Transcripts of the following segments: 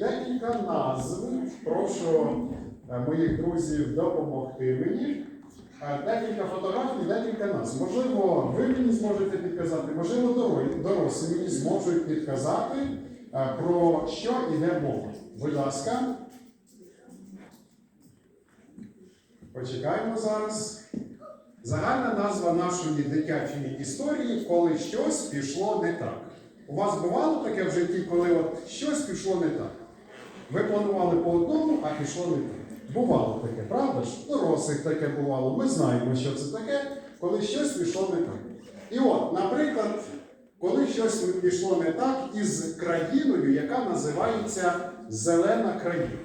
декілька назв. Прошу е, моїх друзів допомогти мені. Е, Декілька фотографій, декілька назв. Можливо, ви мені зможете підказати, можливо, дорослі- мені зможуть підказати, е, про що йде мова. Будь ласка. Почекаємо зараз. Загальна назва нашої дитячої історії, коли щось пішло не так. У вас бувало таке в житті, коли от щось пішло не так? Ви планували по одному, а пішло не так. Бувало таке, правда ж? Дорослих таке бувало. Ми знаємо, що це таке, коли щось пішло не так. І от, наприклад, коли щось пішло не так із країною, яка називається Зелена країна.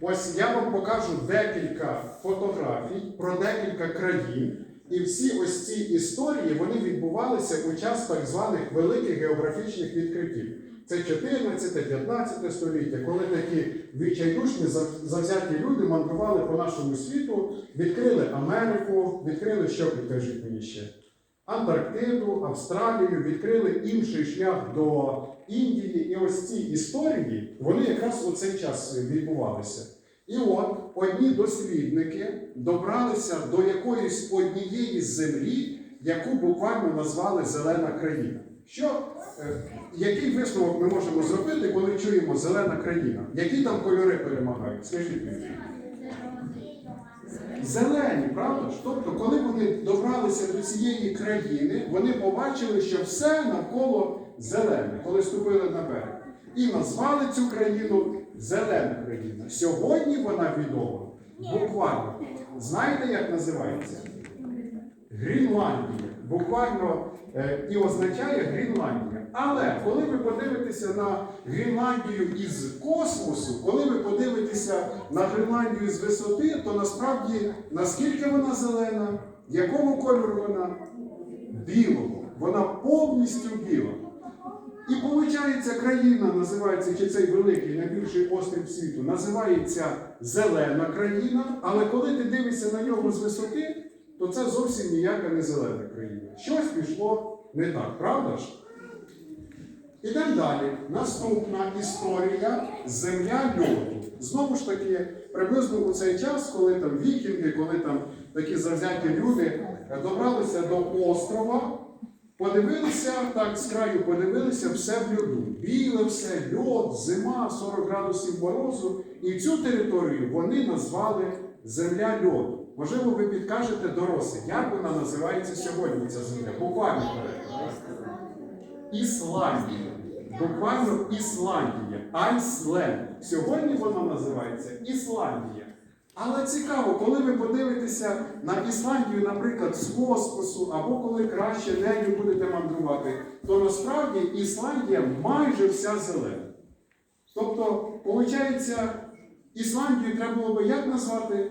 Ось я вам покажу декілька фотографій про декілька країн. І всі ось ці історії вони відбувалися у час так званих великих географічних відкриттів. Це 14-15 століття, коли такі відчайдушні завзяті люди мандрували по нашому світу, відкрили Америку, відкрили що підкажіть мені ще? Антарктиду, Австралію, відкрили інший шлях до Індії. І ось ці історії, вони якраз у цей час відбувалися. І от одні дослідники добралися до якоїсь однієї землі, яку буквально назвали Зелена країна. Що, е, який висновок ми можемо зробити, коли чуємо зелена країна? Які там кольори перемагають? Скажіть мені. Зелені, правда ж? Тобто, коли вони добралися до цієї країни, вони побачили, що все навколо зелене, коли ступили на берег. І назвали цю країну Зелена країна. Сьогодні вона відома буквально. Знаєте, як називається? Грінландія. Буквально е, і означає Грінландія. Але коли ви подивитеся на Грінландію із космосу, коли ви подивитеся на Гренландію з висоти, то насправді наскільки вона зелена, якого кольору вона? Білого. Вона повністю біла. І виходить, країна називається, чи цей великий найбільший острів світу, називається Зелена країна, але коли ти дивишся на нього з висоти, то це зовсім ніяка не зелена країна. Щось пішло не так, правда ж? Ідемо далі. Наступна історія Земля льоду. Знову ж таки, приблизно у цей час, коли там вікінги, коли там такі завзяті люди е, добралися до острова, подивилися так з краю, подивилися все в льоду. Біле все, льод, зима, 40 градусів морозу. І цю територію вони назвали Земля льоду. Можливо, ви підкажете дорослі, як вона називається сьогодні, ця земля? Буквально. Ісландія. Буквально Ісландія. Айсленд. Сьогодні вона називається Ісландія. Але цікаво, коли ви подивитеся на Ісландію, наприклад, з космосу, або коли краще нею будете мандрувати, то насправді Ісландія майже вся зелена. Тобто, виходить, Ісландію треба було би як назвати?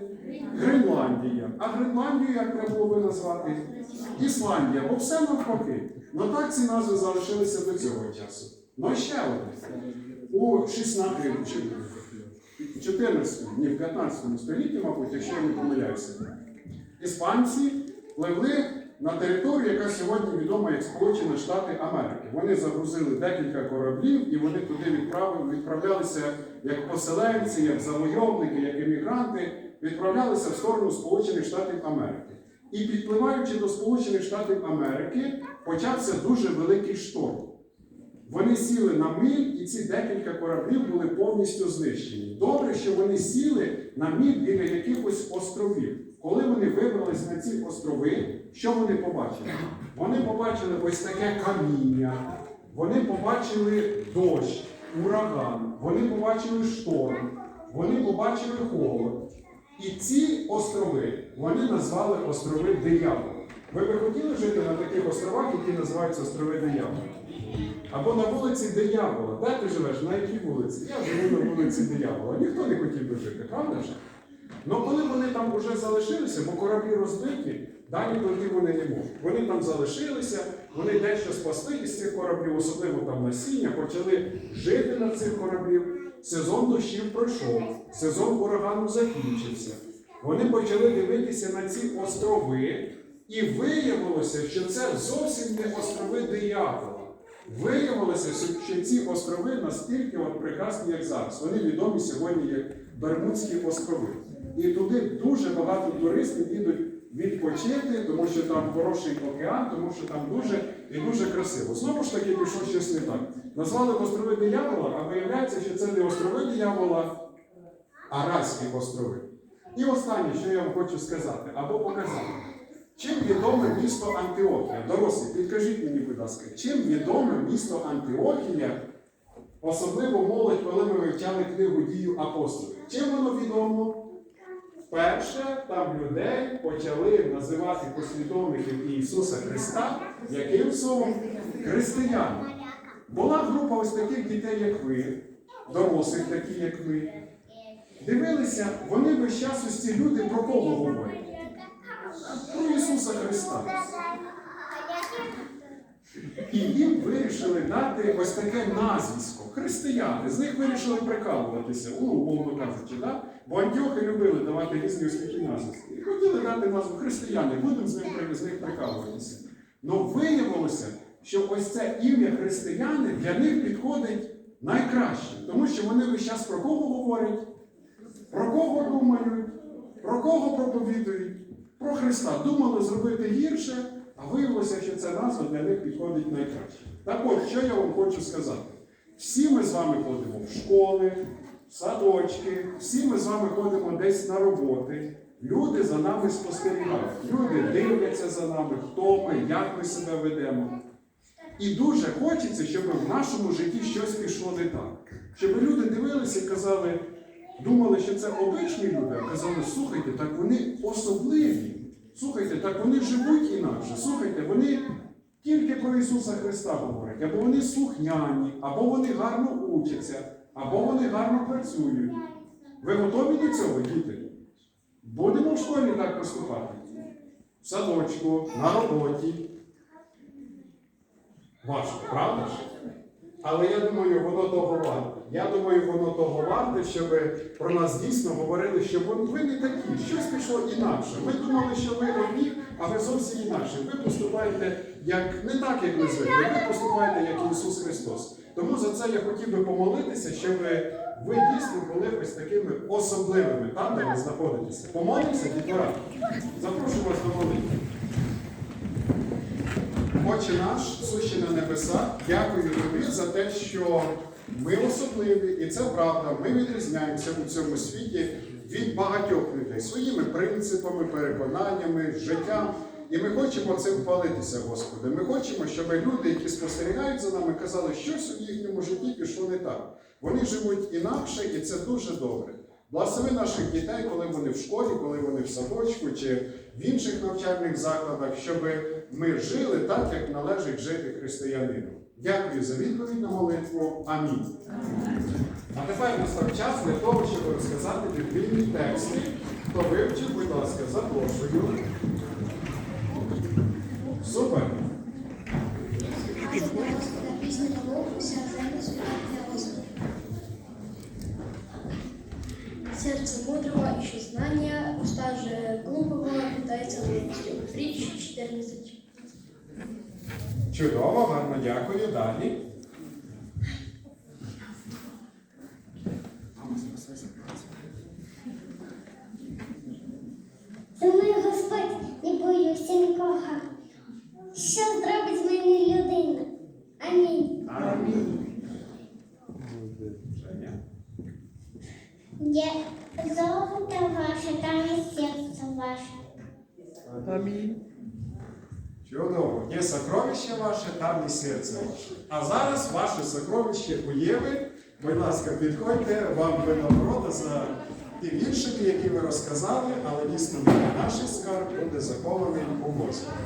Гренландія. А Гренландію як треба було би назвати? Ісландія. Бо все навпаки. Ну так ці назви залишилися до цього часу. Ну ще одне. У 16 чи 14, ні, в 15 столітті, мабуть, якщо я не помиляюся, іспанці пливли на територію, яка сьогодні відома як Сполучені Штати Америки. Вони загрузили декілька кораблів і вони туди відправили, відправлялися як поселенці, як завойовники, як емігранти, відправлялися в сторону Сполучених Штатів Америки. І підпливаючи до Сполучених Штатів Америки, почався дуже великий шторм. Вони сіли на миль, і ці декілька кораблів були повністю знищені. Добре, що вони сіли на миль біля якихось островів. Коли вони вибрались на ці острови, що вони побачили? Вони побачили ось таке каміння, вони побачили дощ, ураган, вони побачили шторм, вони побачили холод. І ці острови вони назвали острови диявола. Ви би хотіли жити на таких островах, які називаються острови диявола? Або на вулиці диявола. Де ти живеш? На якій вулиці? Я живу на вулиці диявола. Ніхто не хотів би жити, правда ж? Ну коли вони там вже залишилися, бо кораблі розбиті, далі пройти вони не можуть. Вони там залишилися, вони дещо спасли із цих кораблів, особливо там насіння, почали жити на цих кораблів. Сезон дощів пройшов, сезон урагану закінчився. Вони почали дивитися на ці острови, і виявилося, що це зовсім не острови диявола. Виявилося, що ці острови настільки от прекрасні, як зараз. Вони відомі сьогодні як Бермудські острови. І туди дуже багато туристів їдуть відпочити, тому що там хороший океан, тому що там дуже і дуже красиво. Знову ж таки, пішло щось не так. Назвали острови диявола, а виявляється, що це не острови диявола, а Райські острови. І останнє, що я вам хочу сказати або показати. Чим відоме місто Антиохія? Дорослі, підкажіть мені, будь ласка, чим відоме місто Антиохія, особливо молодь, коли ми вивчали книгу дію апостолів? Чим воно відомо? Вперше там людей почали називати послідовників Ісуса Христа, яким словом християни. Була група ось таких дітей, як ви, дорослих, такі, як ви. Дивилися, вони весь час ось ці люди про кого говорять? Про Ісуса Христа. І їм вирішили дати ось таке назвісько. Християни. З них вирішили прикалуватися, ну, умовно кажучи, да? бо антіохи любили давати різні ось такі назвиски. І хотіли дати назву християни, будемо з з них прикалуватися. Ну виявилося, що ось це ім'я християни для них підходить найкраще, тому що вони весь час про кого говорять, про кого думають, про кого проповідують, про Христа. Думали зробити гірше, а виявилося, що ця назва для них підходить найкраще. Так от, що я вам хочу сказати? Всі ми з вами ходимо в школи, в садочки, всі ми з вами ходимо десь на роботи. Люди за нами спостерігають, люди дивляться за нами, хто ми, як ми себе ведемо. І дуже хочеться, щоб в нашому житті щось пішло не так. Щоб люди дивилися і казали, думали, що це обичні люди, а казали, слухайте, так вони особливі. Слухайте, так вони живуть інакше. Слухайте, вони тільки про Ісуса Христа говорять, або вони слухняні, або вони гарно учаться, або вони гарно працюють. Ви готові до цього, діти? Будемо в школі так поступати? В садочку, на роботі. Важко, правда ж? Але я думаю, воно того варте. Я думаю, воно того варте, щоб про нас дійсно говорили, що ви не такі, щось пішло інакше. Ми думали, що ви одні, а ви зовсім інакше. Ви поступаєте як не так, як ми звикли, ви поступаєте як Ісус Христос. Тому за це я хотів би помолитися, щоб ви дійсно були ось такими особливими там, де ви знаходитеся. Помолимося, дітвора. Запрошую вас до молитви. Отче наш, сущий на небесах, дякую тобі за те, що ми особливі, і це правда. Ми відрізняємося у цьому світі від багатьох людей своїми принципами, переконаннями, життям. І ми хочемо цим хвалитися, Господи. Ми хочемо, щоб люди, які спостерігають за нами, казали, що щось у їхньому житті пішло не так. Вони живуть інакше, і це дуже добре. Благослови наших дітей, коли вони в школі, коли вони в садочку чи в інших навчальних закладах, щоб ми жили так, як належить жити християнину. Дякую за відповідь на молитву. Амінь. А тепер настав час для того, щоб розказати біблійні тексти. Хто вивчив, будь ласка, запрошую. Супер! Сердце мудрого ищет знания, уста же глупого питается мудростью. Притч 14. Чудово, гарно дякую. Далі. Думаю, Господь, не боюся нікого. Що зробить з мене людина? Амінь. Амінь. Є золото ваше, там і серце ваше. Чудово. Є сокровище ваше, там і серце ваше. А зараз ваше сокровище у Єви. Будь ласка, підходьте, вам винагорода за ті віршики, які ви розказали, але дійсно наші скарб буде захований у Господі.